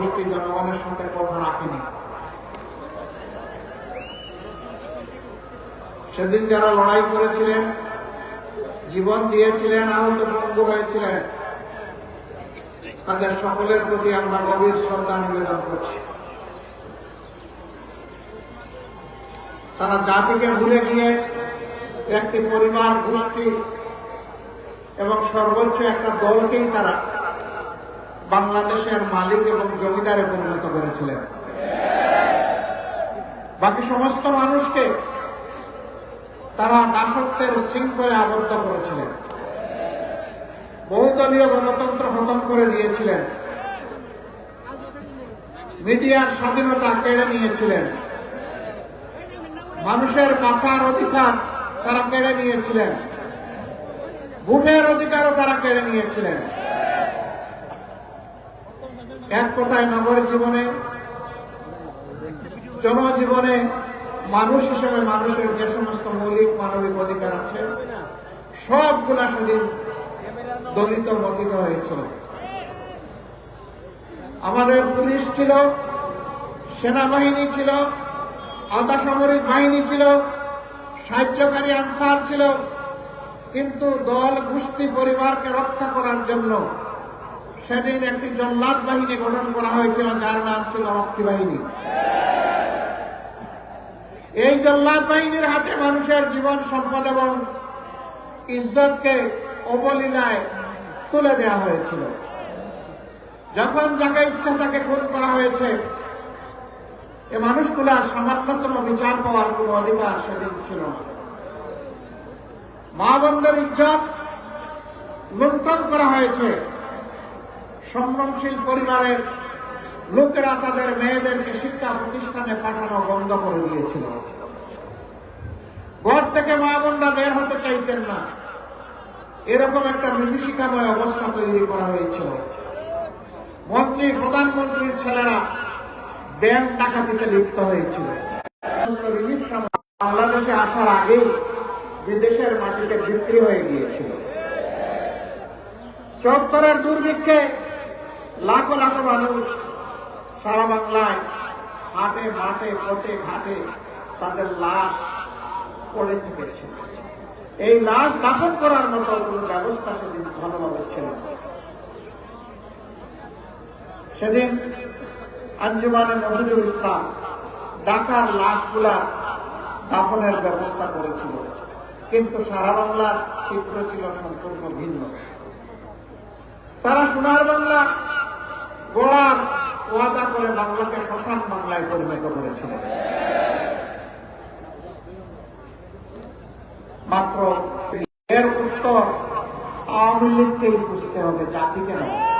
গোষ্ঠী জনগণের সাথে কথা রাখেনি। সেদিন যারা লড়াই করেছিলেন, জীবন দিয়েছিলেন, আহত পঙ্গু হয়েছিলেন, তাদের সকলের প্রতি আমরা গভীর শ্রদ্ধা নিবেদন করছি। তারা জাতিকে ভুলে গিয়ে একটি পরিবার গোষ্ঠী এবং সর্বোচ্চ একটা দলকেই তারা বাংলাদেশের মালিক এবং জমিদারে পরিণত করেছিলেন। বাকি সমস্ত মানুষকে তারা দাসত্বের শৃঙ্খলে আবদ্ধ করেছিলেন। বহুদলীয় গণতন্ত্র খতম করে দিয়েছিলেন। মিডিয়ার স্বাধীনতা কেড়ে নিয়েছিলেন। মানুষের বাঁচার অধিকার তারা কেড়ে নিয়েছিলেন। ভূমের অধিকারও তারা কেড়ে নিয়েছিলেন। এক কথায় নগর জীবনে, জনজীবনে মানুষ হিসেবে মানুষের যে সমস্ত মৌলিক মানবিক অধিকার আছে, সবগুলা সেদিন দলিত মতিত হয়েছিল। আমাদের পুলিশ ছিল, সেনাবাহিনী ছিল সামরিক বাহিনী ছিল, সাহায্যকারী আনসার ছিল, কিন্তু দল গোষ্ঠী পরিবারকে রক্ষা করার জন্য সেদিন একটি জল্লাদ বাহিনী গঠন করা হয়েছিল, যার নাম ছিল রক্ষী বাহিনী। এই জল্লাদ বাহিনীর হাতে মানুষের জীবন, সম্পদ এবং ইজ্জতকে অবলীলায় তুলে দেওয়া হয়েছিল। যখন যাকে ইচ্ছা তাকে খুন করা হয়েছে, এ মানুষগুলার সামান্যতম বিচার পাওয়ার কোন অধিকার সেদিন ছিল মা বন্ধের ইজ্জত লুণ্ঠন করা হয়েছে। সংগ্রামশীল পরিবারের লোকেরা তাদের মেয়েদেরকে শিক্ষা প্রতিষ্ঠানে পাঠানো বন্ধ করে দিয়েছিল। ঘর থেকে মা বোনরা বের হতে চাইতেন না। এরকম একটা বিভীষিকাময় অবস্থা তৈরি করা হয়েছিল। মন্ত্রী, প্রধানমন্ত্রীর ছেলেরা ব্যাংক টাকা দিতে লিপ্ত হয়েছিল। বাংলাদেশে আসার আগেই বিদেশের মাটিতে বিক্রি হয়ে গিয়েছিল। চত্বরের দুর্ভিক্ষে লাখো লাখো মানুষ সারা বাংলায় হাটে, মাঠে, পথে, ঘাটে তাদের লাশ পড়ে থেকেছে। এই লাশ দাফন করার মতো কোন ব্যবস্থা সেদিন ভালোভাবে ছিল সেদিন আঞ্জুমানে মহিদুল ইসলাম ঢাকার লাশগুলা দাফনের ব্যবস্থা করেছিল। কিন্তু সারা বাংলার চিত্র ছিল সম্পূর্ণ ভিন্ন। তারা সোনার বাংলা গোড়ার ওয়াদা করে বাংলাকে শ্মশান বাংলায় পরিণত করেছিল। মাত্র এর উত্তর আওয়ামী লীগকেই বুঝতে হবে, জাতিকে নয়।